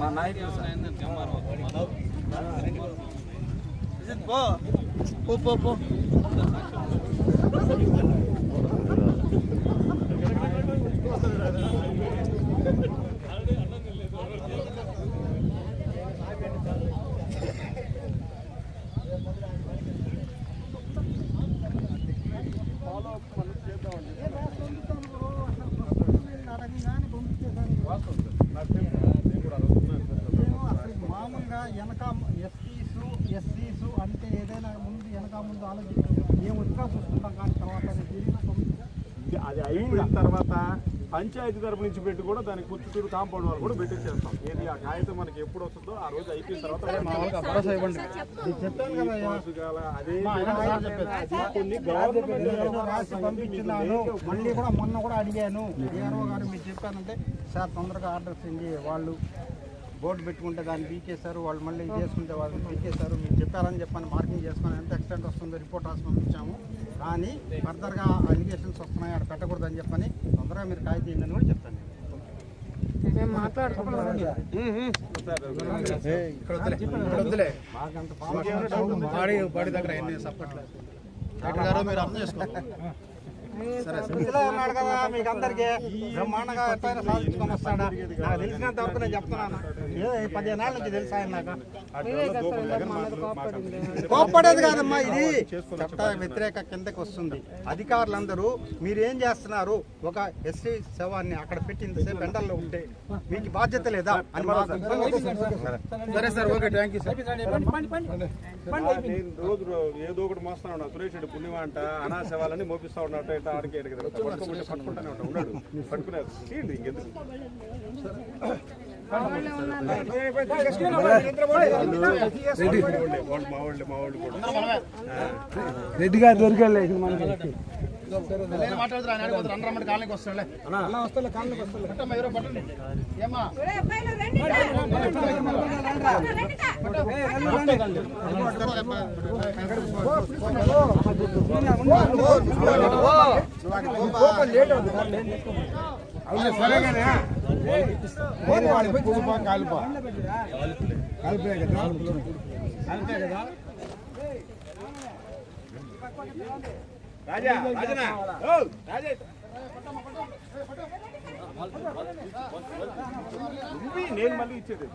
మా నాయకులు సార్. పో పో పో మామూలుగా వెనక ఎస్సీస్ ఎస్సీస్ అంటే ఏదైనా ముందు ఆలోచించి మేము వచ్చినా చూసుకుంటాం కానీ తర్వాత అది అయిన తర్వాత పంచాయతీ తరపు నుంచి పెట్టి కూడా దానికి కుర్చూరు కాంపౌండ్ వాళ్ళు కూడా పెట్టించేస్తాం ఏది ఆ కాగితం మనకి ఎప్పుడు వస్తుందో ఆ రోజు అయిపోయిన తర్వాత రాసి మళ్ళీ కూడా మొన్న కూడా అడిగాను. గారు మీరు చెప్పానంటే సార్ తొందరగా ఆర్డర్స్ ఇవ్వండి వాళ్ళు. బోర్డు పెట్టుకుంటే దాన్ని పీకేశారు వాళ్ళు మళ్ళీ ఇది చేసుకుంటే వాళ్ళు పీకేశారు. మీరు చెప్పారని చెప్పని మార్కింగ్ చేసుకొని ఎంత ఎక్స్టెంట్ వస్తుందో రిపోర్ట్ రాసి పంపించాము కానీ ఫర్దర్గా అలిగేషన్స్ వస్తున్నాయి అక్కడ పెట్టకూడదని చెప్పని తొందరగా మీరు కాగితం ఇవ్వండి కూడా చెప్తాను నేను. మేము మాట్లాడుకుంటున్నాం ఇందులో ఉన్నాడు కదా మీకు అందరికి బ్రహ్మాండంగా ఎట్లయినా సాధించుకొని వస్తాడా? నాకు తెలిసినంత వరకు నేను చెప్తున్నాను. ఏదో పదిహేను ఏళ్ళ నుంచి తెలుసు ఆయన నాకు. కోప్పడేది కాదమ్మా ఇది. చట్ట వ్యతిరేక కిందకి వస్తుంది. అధికారులందరూ మీరు ఏం చేస్తున్నారు? ఒక ఎస్సీ శవాన్ని అక్కడ పెట్టి ఇంతసేపు ఎండల్లో ఉంటే మీకు బాధ్యత లేదా? అని సరే sir okay thank you sir నేను రోజు ఏదో ఒకటి మోస్తా ఉన్నా. సురేష్ రెడ్డి పుణ్యమా అంట అనాశవాలని మోపిస్తా ఉన్నట్టు ఇట్లా ఆడికి పట్టుకుంటే పట్టుకుంటానే ఉంటా ఉన్నాడు. పట్టుకున్నారు తీయండి ఇంకెందుకు వాళ్ళే ఉన్నారు వాళ్ళు మా వాళ్ళు మా వాళ్ళు కూడా రెడ్డి గారు దొరికెళ్ళే ఇక్కడ మనకి సరే కానీ కూలిపా కాలిపా కలిపే కదా కలిపే. కదా. రాజా రాజనా? ఓ రాజా నువ్వు నేను మళ్ళీ ఇచ్చేది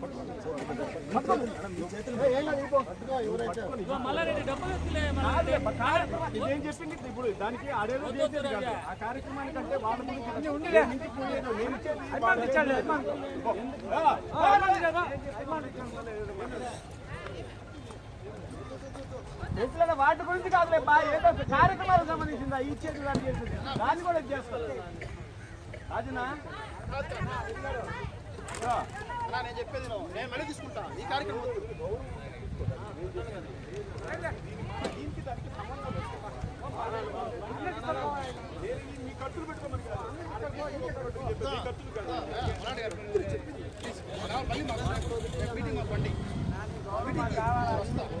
ఇదేం చెప్పింది ఇప్పుడు దానికి అడేదో చేసేది కాదు. ఆ కార్యక్రమానికి అంటే వాళ్ళ నేను ఇచ్చేది వాళ్ళ- వాటి గురించి కాదులే బా ఏదో కార్యక్రమాలకు సంబంధించిందా ఇచ్చేది దాన్ని చేసేది దాన్ని కూడా చేస్తారు రాజునా? నేను చెప్పేది నేను మళ్ళీ తీసుకుంటా. ఈ కార్యక్రమం తీసుకో రసీదు లేకుండా ఏదైనా ఉందా అని చెప్పండి నమస్కారం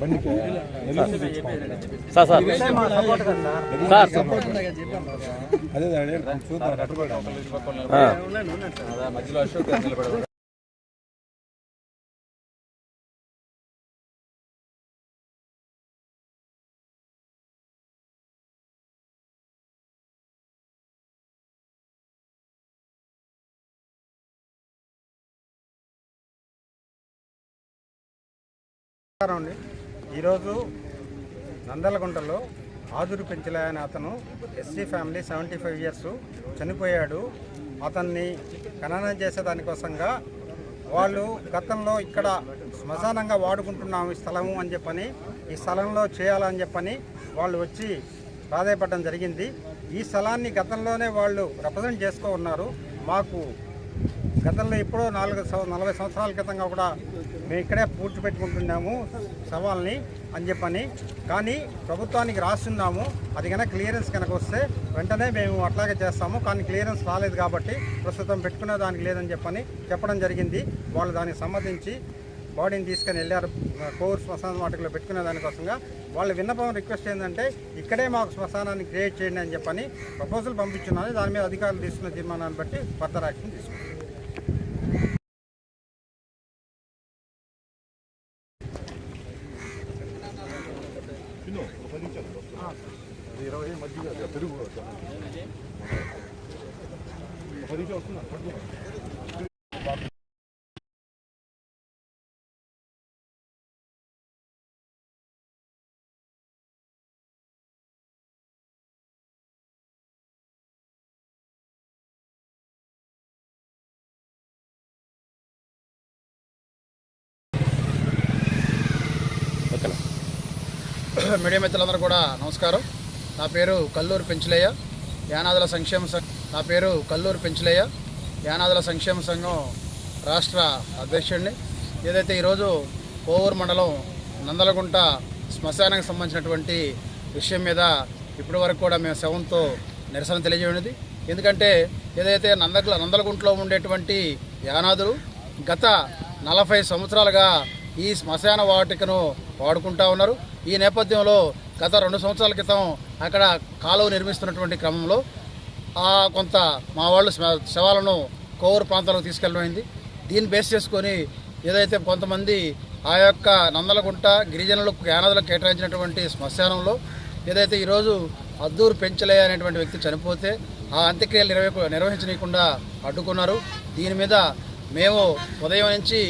బండికి నెల్లూరు తెచ్చుకోవాలి. అదే అదే చూద్దాం కట్టుబడి నమస్కారం అండి. ఈరోజు నందలగుంటలో ఆదురు పెంచలే అనే అతను SC family seventy five years చనిపోయాడు. అతన్ని ఖననం చేసేదానికోసంగా వాళ్ళు గతంలో ఇక్కడ శ్మశానంగా వాడుకుంటున్నాము ఈ స్థలము అని చెప్పని ఈ స్థలంలో చేయాలని చెప్పని వాళ్ళు వచ్చి ప్రాధాయపడడం జరిగింది. ఈ స్థలాన్ని గతంలోనే వాళ్ళు రిప్రజెంట్ చేసుకో ఉన్నారు. మాకు గతంలో ఎప్పుడో నాలుగు నలభై సంవత్సరాల క్రితంగా కూడా మేము ఇక్కడే పూడ్చి పెట్టుకుంటున్నాము సవాల్ని అని చెప్పని. కానీ ప్రభుత్వానికి రాస్తున్నాము అది కనుక క్లియరెన్స్ కనుక వస్తే వెంటనే మేము అట్లాగే చేస్తాము. కానీ క్లియరెన్స్ రాలేదు కాబట్టి ప్రస్తుతం పెట్టుకునే దానికి లేదని చెప్పని చెప్పడం జరిగింది. వాళ్ళు దానికి సంబంధించి బాడీని తీసుకొని వెళ్ళారు. కోర్ శ్మశాన వాటికలో పెట్టుకునే దానికోసంగా. వాళ్ళ విన్నపం రిక్వెస్ట్ ఏంటంటే ఇక్కడే మాకు శ్మశానాన్ని క్రియేట్ చేయండి అని చెప్పని ప్రపోజల్ పంపించున్నాను. దాని మీద అధికారులు తీసుకున్న తీర్మానాన్ని బట్టి ఫర్దర్ యాక్షన్ తీసుకున్నాను మీడియా మిత్రులందరూ కూడా నమస్కారం. నా పేరు కల్లూరు పెంచులయ్య. యానాదుల సంక్షేమ సంఘం. నా పేరు కల్లూరు పెంచులయ్య. యానాదుల సంక్షేమ సంఘం రాష్ట్ర అధ్యక్షుడిని. ఏదైతే ఈరోజు కోవూరు మండలం నందలగుంట శ్మశానానికి సంబంధించినటువంటి విషయం మీద ఇప్పటి వరకు కూడా మేము శవంతో నిరసన తెలియజేయనిది. ఎందుకంటే ఏదైతే నందల నందలగుంటలో ఉండేటువంటి యానాదులు గత నలభై సంవత్సరాలుగా ఈ శ్మశాన వాటికను వాడుకుంటా ఉన్నారు. ఈ నేపథ్యంలో గత రెండు సంవత్సరాల క్రితం అక్కడ కాలువ నిర్మిస్తున్నటువంటి క్రమంలో ఆ కొంత మా వాళ్ళు శవాలను కోవూరు ప్రాంతాలకు తీసుకెళ్ళమైంది దీన్ని బేస్ చేసుకొని ఏదైతే కొంతమంది ఆ యొక్క నందలగుంట గిరిజనులకు యానాదులకు కేటాయించినటువంటి శ్మశానంలో ఏదైతే ఈరోజు అద్దూరు పెంచలే అనేటువంటి వ్యక్తి చనిపోతే ఆ అంత్యక్రియలు నిర్వహి నిర్వహించనీయకుండా అడ్డుకున్నారు. దీని మీద మేము ఉదయం నుంచి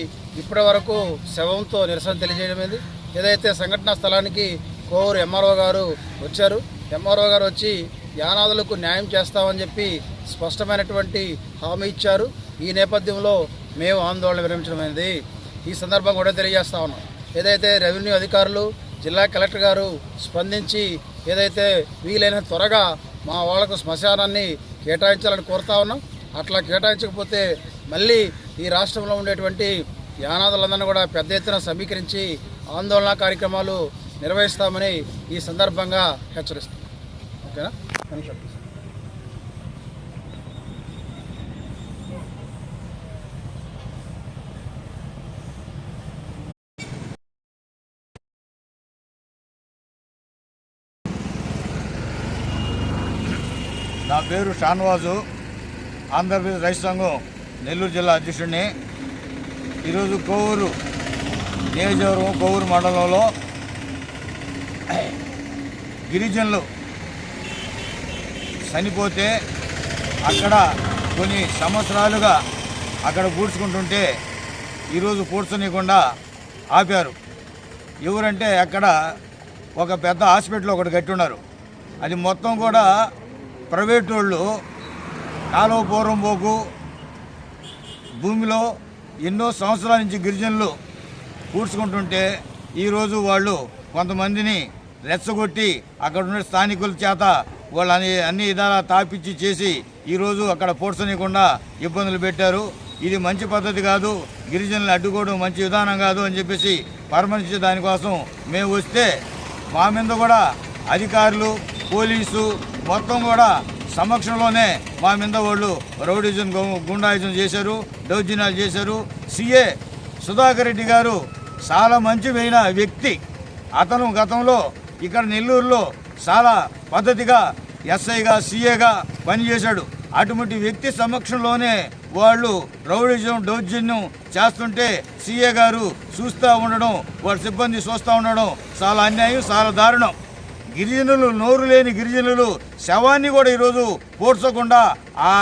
ఇప్పటి వరకు శవంతో నిరసన తెలియజేయడమైంది ఏదైతే సంఘటనా స్థలానికి కోవూరు ఎంఆర్ఓ గారు వచ్చారు ఎంఆర్ఓ గారు వచ్చి యానాదులకు న్యాయం చేస్తామని చెప్పి స్పష్టమైనటువంటి హామీ ఇచ్చారు. ఈ నేపథ్యంలో మేము ఆందోళన విరమించడమైనది. ఈ సందర్భం కూడా తెలియజేస్తా ఉన్నాం. ఏదైతే రెవెన్యూ అధికారులు జిల్లా కలెక్టర్ గారు స్పందించి ఏదైతే వీలైన త్వరగా మా వాళ్ళకు శ్మశానాన్ని కేటాయించాలని కోరుతా ఉన్నాం. అట్లా కేటాయించకపోతే మళ్ళీ ఈ రాష్ట్రంలో ఉండేటువంటి యానాదులందరినీ కూడా పెద్ద ఎత్తున సమీకరించి ఆందోళన కార్యక్రమాలు నిర్వహిస్తామని ఈ సందర్భంగా హెచ్చరిస్తాం ఓకేనా? నా పేరు షాన్వాజు. ఆంధ్రప్రదేశ్ రైతు సంఘం నెల్లూరు జిల్లా అధ్యక్షుడిని. ఈరోజు కోవూరు నియోజకవర్గం కోవూరు మండలంలో గిరిజనులు చనిపోతే అక్కడ కొన్ని సంవత్సరాలుగా అక్కడ పూడ్చుకుంటుంటే ఈరోజు పూడ్చనీయకుండా ఆపారు. ఎవరంటే అక్కడ ఒక పెద్ద హాస్పిటల్ ఒకటి కట్టున్నారు అది మొత్తం కూడా ప్రైవేట్ వాళ్ళు కాలువ పూర్వం పోకు భూమిలో ఎన్నో సంవత్సరాల నుంచి గిరిజనులు పూడ్చుకుంటుంటే ఈరోజు వాళ్ళు కొంతమందిని రెచ్చగొట్టి అక్కడ ఉన్న స్థానికుల చేత వాళ్ళని అన్ని విధాలా తాపిచ్చి చేసి ఈరోజు అక్కడ పోడ్చనీయకుండా ఇబ్బందులు పెట్టారు. ఇది మంచి పద్ధతి కాదు. గిరిజనులు అడ్డుకోవడం మంచి విధానం కాదు అని చెప్పేసి పరామర్శించే దానికోసం మేము వస్తే మా మీద కూడా అధికారులు పోలీసు మొత్తం కూడా సమక్షంలోనే మా మీద వాళ్ళు రౌడిజం గు- గుండాయిజం చేశారు దౌర్జన్యాలు చేశారు. సీఏ సుధాకర్ రెడ్డి గారు చాలా మంచి వ్యక్తి. అతను గతంలో ఇక్కడ నెల్లూరులో చాలా పద్ధతిగా ఎస్ఐగా సీఏగా పనిచేశాడు. అటువంటి వ్యక్తి సమక్షంలోనే వాళ్ళు రౌడిజం దౌర్జన్యం చేస్తుంటే సీఏ గారు చూస్తూ ఉండడం వాళ్ళ సిబ్బంది చూస్తూ ఉండడం చాలా అన్యాయం చాలా దారుణం. గిరిజనులు నోరు లేని గిరిజనులు శవాన్ని కూడా ఈరోజు పోడ్చకుండా ఆ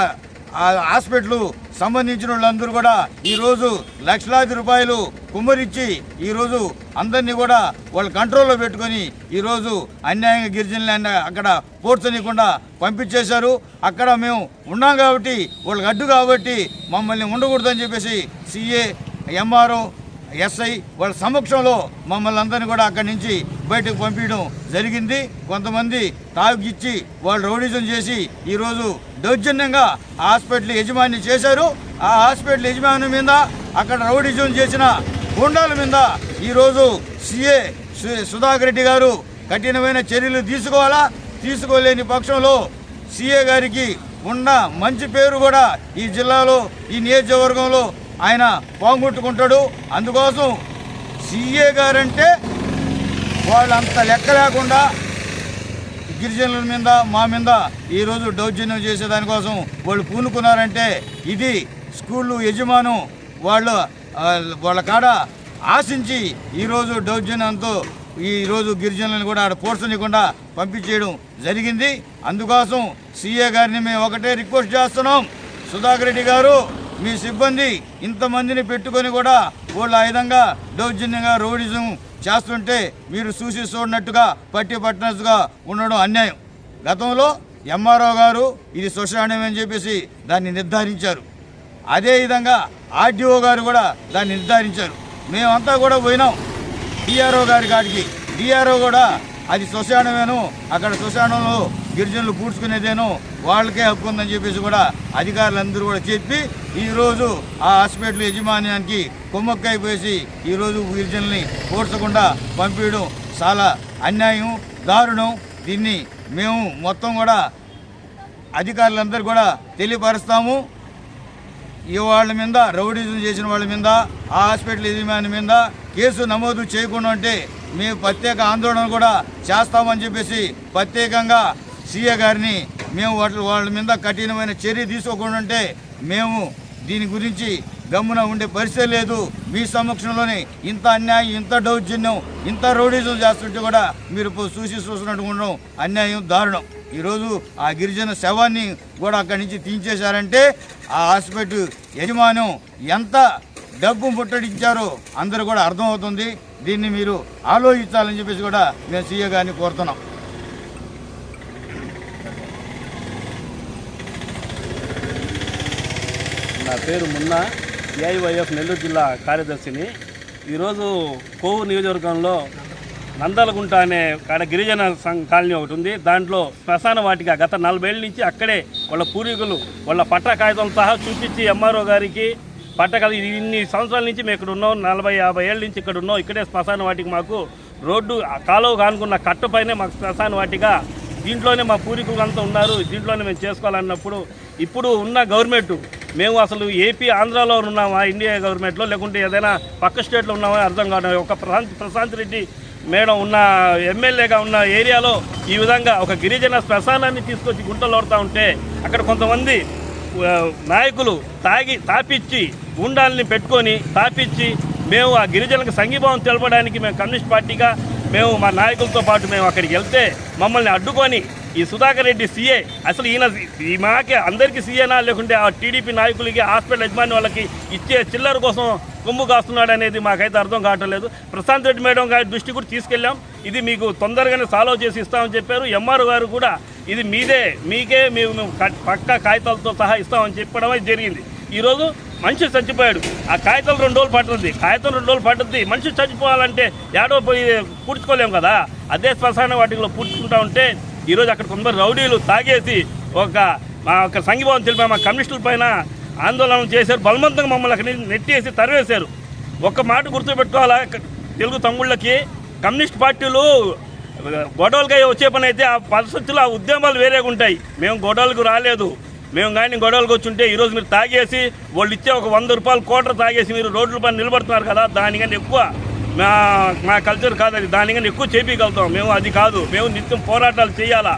ఆ హాస్పిటల్ సంబంధించిన వాళ్ళందరూ కూడా ఈరోజు లక్షలాది రూపాయలు కుమ్మరిచ్చి ఈరోజు అందరినీ కూడా వాళ్ళ కంట్రోల్లో పెట్టుకొని ఈరోజు అన్యాయంగా గిరిజనులు అక్కడ పోర్చనీయకుండా పంపించేశారు. అక్కడ మేము ఉన్నాం కాబట్టి వాళ్ళకి అడ్డు కాబట్టి మమ్మల్ని ఉండకూడదని చెప్పేసి సిఏ ఎంఆర్ఓ ఎస్ఐ వాళ్ళ సమక్షంలో మమ్మల్ని అందరినీ కూడా అక్కడి నుంచి బయటకు పంపించడం జరిగింది. కొంతమంది తాగిచ్చి వాళ్ళు రౌడీజం చేసి ఈరోజు దౌర్జన్యంగా హాస్పిటల్ యజమాని చేశారు. ఆ హాస్పిటల్ యజమాని మీద అక్కడ రౌడీజం చేసిన గుండాల మీద ఈరోజు సిఏ సుధాకర్ రెడ్డి గారు కఠినమైన చర్యలు తీసుకోవాలా? తీసుకోలేని పక్షంలో సిఏ గారికి ఉన్న మంచి పేరు కూడా ఈ జిల్లాలో ఈ నియోజకవర్గంలో ఆయన పోంగొట్టుకుంటాడు అందుకోసం సీఏ గారంటే వాళ్ళంత లెక్క లేకుండా గిరిజనుల మీద మా మీద ఈరోజు దౌర్జన్యం చేసేదానికోసం వాళ్ళు పూనుకున్నారంటే ఇది స్కూళ్ళు యజమాను వాళ్ళు వాళ్ళ కాడ ఆశించి ఈరోజు దౌర్జన్యంతో ఈరోజు గిరిజనులను కూడా ఆడ పోర్చనీయకుండా పంపించేయడం జరిగింది. అందుకోసం సీఏ గారిని మేము ఒకటే రిక్వెస్ట్ చేస్తున్నాం. సుధాకర్ రెడ్డి గారు మీ సిబ్బంది ఇంతమందిని పెట్టుకొని కూడా వాళ్ళు ఆ విధంగా దౌర్జన్యంగా రోడిజం చేస్తుంటే మీరు చూసి చూడనట్టుగా పట్టి పట్టినట్టుగా ఉండడం అన్యాయం. గతంలో ఎంఆర్ఓ గారు ఇది శ్మశానం అని చెప్పేసి దాన్ని నిర్ధారించారు. అదేవిధంగా ఆర్డీఓ గారు కూడా దాన్ని నిర్ధారించారు. మేమంతా కూడా పోయినాం. డిఆర్ఓ గారి కాడికి. డిఆర్ఓ కూడా అది శ్మశానమేను అక్కడ శ్మశానంలో గిరిజనులు పూడ్చుకునేదేనో వాళ్ళకే హక్కు ఉందని చెప్పేసి కూడా అధికారులందరూ కూడా చెప్పి ఈరోజు ఆ హాస్పిటల్ యజమాన్యానికి కొమ్మక్కైపోసి ఈరోజు గిరిజనుల్ని పూడ్చకుండా పంపించడం చాలా అన్యాయం దారుణం. దీన్ని మేము మొత్తం కూడా అధికారులందరూ కూడా తెలియపరుస్తాము. ఈ వాళ్ళ మీద రౌడీజం చేసిన వాళ్ళ మీద ఆ హాస్పిటల్ యజమాని మీద కేసు నమోదు చేయకుండా ఉంటే మేము ప్రత్యేక ఆందోళన కూడా చేస్తామని చెప్పేసి ప్రత్యేకంగా సీఏ గారిని మేము వాటి వాళ్ళ మీద కఠినమైన చర్య తీసుకోకుండా ఉంటే మేము దీని గురించి గమ్మున ఉండే పరిస్థితి లేదు. మీ సమక్షంలోనే ఇంత అన్యాయం ఇంత దౌర్జన్యం ఇంత రౌడీజం చేస్తుంటే కూడా మీరు చూసి చూసినట్టు ఉండడం అన్యాయం దారుణం. ఈరోజు ఆ గిరిజన శవాన్ని కూడా అక్కడి నుంచి తీయించేశారంటే ఆ హాస్పిటల్ యజమానం ఎంత డబ్బు ముట్టడించారో అందరూ కూడా అర్థమవుతుంది. దీన్ని మీరు ఆలోచించాలని చెప్పేసి కూడా మేము సీఏ గారిని కోరుతున్నాం. పేరు మున్నా ఏఐవైఎఫ్ నెల్లూరు జిల్లా కార్యదర్శిని. ఈరోజు కోవు నియోజకవర్గంలో నందలగుంట అనే కాడ గిరిజన సంఘ కాలనీ ఒకటి ఉంది. దాంట్లో శ్మశాన వాటిక గత నలభై ఏళ్ళ నుంచి అక్కడే వాళ్ళ పూర్వీకులు వాళ్ళ పట్ట కాగితం సహా చూపించి ఎంఆర్ఓ గారికి పట్ట ఇన్ని సంవత్సరాల నుంచి మేము ఇక్కడ ఉన్నాం. నలభై యాభై ఏళ్ళ నుంచి ఇక్కడ ఉన్నాం. ఇక్కడే శ్మశాన వాటికి మాకు రోడ్డు ఆ కాలువ కానుకున్న కట్టుపైనే మాకు శ్మశాన వాటిక. దీంట్లోనే మా పూర్వీకులు అంతా ఉన్నారు. దీంట్లోనే మేము చేసుకోవాలన్నప్పుడు ఇప్పుడు ఉన్న గవర్నమెంట్ మేము అసలు ఏపీ ఆంధ్రాలో ఉన్నామా ఇండియా గవర్నమెంట్లో లేకుంటే ఏదైనా పక్క స్టేట్లో ఉన్నామా అర్థం కావడం ఒక ప్రశాంత్ ప్రశాంత్ రెడ్డి మేడం ఉన్న ఎమ్మెల్యేగా ఉన్న ఏరియాలో ఈ విధంగా ఒక గిరిజన శ్మశానాన్ని తీసుకొచ్చి గుంటలు ఓడుతూ ఉంటే అక్కడ కొంతమంది నాయకులు తాగి తాపిచ్చి గుండాల్ని పెట్టుకొని తాపిచ్చి మేము ఆ గిరిజనులకు సంఘీభావం తెలపడానికి మేము కమ్యూనిస్ట్ పార్టీగా మేము మా నాయకులతో పాటు మేము అక్కడికి వెళ్తే మమ్మల్ని అడ్డుకొని ఈ సుధాకర్ రెడ్డి సీఏ. అసలు ఈయన ఈ మాకే అందరికీ సీఏనా లేకుంటే ఆ టీడీపీ నాయకులకి హాస్పిటల్ యజమాని వాళ్ళకి ఇచ్చే చిల్లర కోసం కొమ్ము కాస్తున్నాడు అనేది మాకైతే అర్థం కావటం లేదు. ప్రశాంత్ రెడ్డి మేడం గారి దృష్టి కూడా తీసుకెళ్ళాం. ఇది మీకు తొందరగానే సాల్వ్ చేసి ఇస్తామని చెప్పారు. ఎంఆర్ గారు కూడా ఇది మీదే మీకే మేము పక్క కాగితాలతో సహా ఇస్తామని చెప్పడం జరిగింది. ఈరోజు మనిషి చచ్చిపోయాడు. ఆ కాగితాలు రెండు రోజులు పడుతుంది. కాగితం రెండు రోజులు పట్టుద్ది మనిషి చచ్చిపోవాలంటే ఏడో పోయి పూడ్చుకోలేము కదా. అదే శ్మశాన వాటిలో పూడ్చుకుంటా ఉంటే ఈరోజు అక్కడ కొందరు రౌడీలు తాగేసి ఒక మా ఒక సంఘీభావం తెలిపా మా కమ్యూనిస్టుల పైన ఆందోళన చేశారు. బలవంతంగా మమ్మల్ని అక్కడ నెట్టేసి తరివేశారు. ఒక్క మాట గుర్తుపెట్టుకోవాలా? తెలుగు తమ్ముళ్ళకి కమ్యూనిస్ట్ పార్టీలు గొడవలుగా వచ్చే పని అయితే ఆ పరిస్థితులు ఆ ఉద్యమాలు వేరేగా ఉంటాయి. మేము గొడవలకు రాలేదు. మేము కానీ గొడవలకు వచ్చి ఉంటే ఈరోజు మీరు తాగేసి వాళ్ళు ఇచ్చే ఒక వంద రూపాయలు కోట్ర తాగేసి మీరు రోడ్ల పైన నిలబడుతున్నారు కదా దానికన్నా ఎక్కువ మా మా కల్చర్ కాదు అది దానికన్నా ఎక్కువ చేపించగలుగుతాం మేము అది కాదు. మేము నిత్యం పోరాటాలు చేయాలా?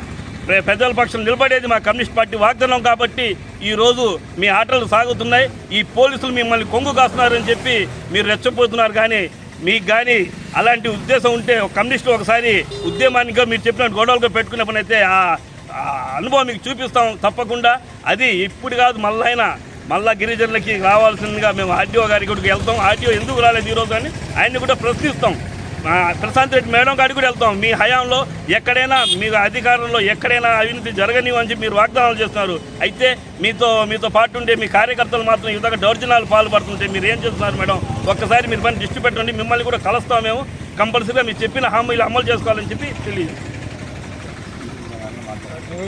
ప్ర- ప్రజల పక్షం నిలబడేది మా కమ్యూనిస్ట్ పార్టీ వాగ్దానం కాబట్టి ఈరోజు మీ ఆటలు సాగుతున్నాయి. ఈ పోలీసులు మిమ్మల్ని కొంగు కాస్తున్నారని చెప్పి మీరు రెచ్చపోతున్నారు కానీ మీకు కానీ అలాంటి ఉద్దేశం ఉంటే ఒక కమ్యూనిస్ట్ ఒకసారి ఉద్యమానిగా మీరు చెప్పినట్టు గొడవలుగా పెట్టుకునే పని అయితే ఆ ఆ అనుభవం మీకు చూపిస్తాం తప్పకుండా. అది ఇప్పుడు కాదు మళ్ళైనా మళ్ళా గిరిజనులకి రావాల్సిందిగా మేము ఆర్టీఓ గారికి కూడా వెళ్తాం. ఆర్టీఓ ఎందుకు రాలేదు ఈరోజు అని? ఆయన్ని కూడా ప్రశ్నిస్తాం. ప్రశాంత్ రెడ్డి మేడం గారికి కూడా వెళ్తాం. మీ హయాంలో ఎక్కడైనా మీ అధికారంలో ఎక్కడైనా అవినీతి జరగనివని చెప్పి మీరు వాగ్దానాలు చేస్తున్నారు. అయితే మీతో మీతో పాటు ఉండే మీ కార్యకర్తలు మాత్రం ఈ విధంగా దౌర్జన్యాలు పాల్పడుతుంటే మీరు ఏం చేస్తున్నారు మేడం? ఒక్కసారి మీరు పని దృష్టి పెట్టండి మిమ్మల్ని కూడా కలుస్తాం మేము. కంపల్సరీగా మీరు చెప్పిన హామీలు అమలు చేసుకోవాలని చెప్పి తెలియదు